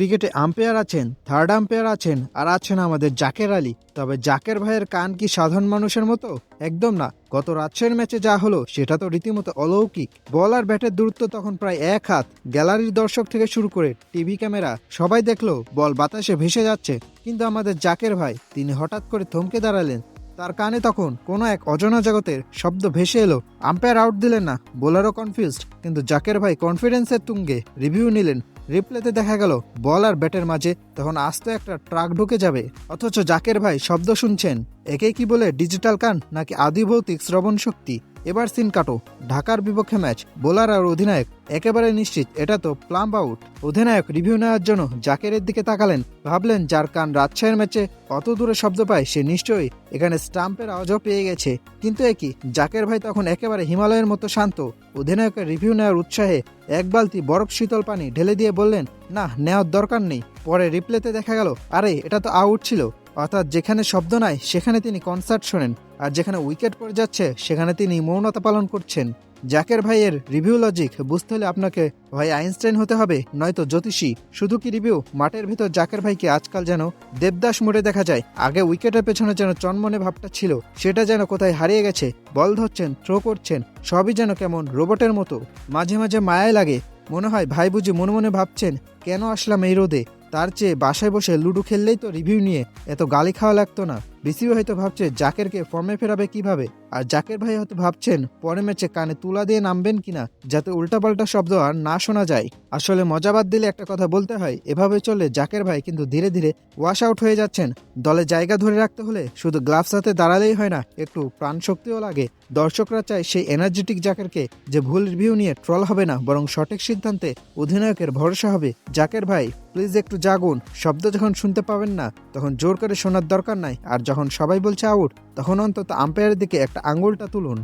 ক্রিকেটে আম্পায়ার আছেন third umpire আছেন আর আছেন আমাদের জাকের আলী। তবে জাকের ভাইয়ের কান কি সাধারণ মানুষের মতো? একদম না। গত রাজশাহীর ম্যাচে যা হলো, সেটা তো রীতিমতো অলৌকিক। বল আর ব্যাটের দূরত্ব তখন প্রায় এক হাত। গ্যালারির দর্শক থেকে শুরু করে টিভি ক্যামেরা সবাই দেখল বল বাতাসে ভেসে যাচ্ছে। কিন্তু আমাদের জাকের ভাই, তিনি হঠাৎ করে থমকে দাঁড়ালেন। তার কানে তখন কোনো এক অজানা জগতের শব্দ ভেসে এলো। আম্পায়ার আউট দিলেন না বোলারও কনফিউজড কিন্তু জাকের ভাই কনফিডেন্সের তুঙ্গে রিভিউ নিলেন। রিপ্লেতে দেখা গেল, বল আর ব্যাটের মাঝে তখন আস্তে একটা ট্রাক ঢুকে যাবে। অথচ জাকের ভাই শব্দ শুনছেন একে কি বলে ডিজিটাল কান নাকি আদি ভৌতিক শ্রবণ শক্তি? এবার সিন কাটো। ঢাকার বিপক্ষে ম্যাচ, বোলার আর অধিনায়ক, একেবারে নিশ্চিত, এটা তো প্লাম্প আউট। অধিনায়ক রিভিউ নেওয়ার জন্য জাকেরের দিকে তাকালেন, ভাবলেন যার কান রাজশাহীর ম্যাচে অত দূরে শব্দ পায় সে নিশ্চয়ই এখানে স্টাম্পের আওয়াজও পেয়ে গেছে। কিন্তু একই, জাকের ভাই তখন একেবারে হিমালয়ের মতো শান্ত। অধিনায়কের রিভিউ নেওয়ার উৎসাহে এক বালতি বরফ শীতল পানি ঢেলে দিয়ে বললেন, না, নেওয়ার দরকার নেই। পরে রিপ্লেতে দেখা গেল, আরে, এটা তো আউট ছিল। অর্থাৎ যেখানে শব্দ নাই, সেখানে তিনি কনসার্ট শোনেন, আর যেখানে উইকেট পড়ে যাচ্ছে, সেখানে তিনি মৌনতা পালন করছেন। জাকের ভাইয়ের রিভিউ লজিক বুঝতে হলে আপনাকে হয় আইনস্টাইন হতে হবে, নয়তো জ্যোতিষী। শুধু কি রিভিউ মাঠের ভিতর জাকের ভাইকে আজকাল যেন দেবদাস মোড়ে দেখা যায়। আগে উইকেটের পেছনে যেন চনমনে ভাবটা ছিল, সেটা যেন কোথায় হারিয়ে গেছে, বল ধরছেন থ্রো করছেন, সবই যেন কেমন রোবটের মতো। মাঝে মাঝে মায়ায় লাগে। মনে হয় ভাই বুঝি মনে মনে ভাবছেন, কেন আসলাম এই রোদে? তার চেয়ে বাসায় বসে লুডো খেললেই তো রিভিউ নিয়ে এত গালি খাওয়া লাগতো না। বিসিবি হয়তো ভাবছে, জাকেরকে ফর্মে ফেরাবে কীভাবে? আর জাকের ভাই হয়তো ভাবছেন পরে ম্যাচে কানে তুলা দিয়ে নামবেন কিনা, যাতে উল্টাপাল্টা শব্দ আর না শোনা যায়। আসলে মজাবাদ দিলে একটা কথা বলতে হয়, এভাবে চললে জাকের ভাই কিন্তু ধীরে ধীরে ওয়াশ আউট হয়ে যাচ্ছেন। দলে জায়গা ধরে রাখতে হলে শুধু গ্লাভস হাতে দাঁড়ালেই হয় না, একটু প্রাণ শক্তিও লাগে। দর্শকরা চায় সেই এনার্জেটিক জাকেরকে যে ভুল রিভিউ নিয়ে ট্রল হবে না, বরং সঠিক সিদ্ধান্তে অধিনায়কের ভরসা হবে। জাকের ভাই প্লিজ একটু জাগুন। শব্দ যখন শুনতে পাবেন না, তখন জোর করে শোনার দরকার নাই, আর যখন সবাই বলছে আউট তখন অন্তত আম্পায়ারের দিকে একটা আঙুলটা তুলুন।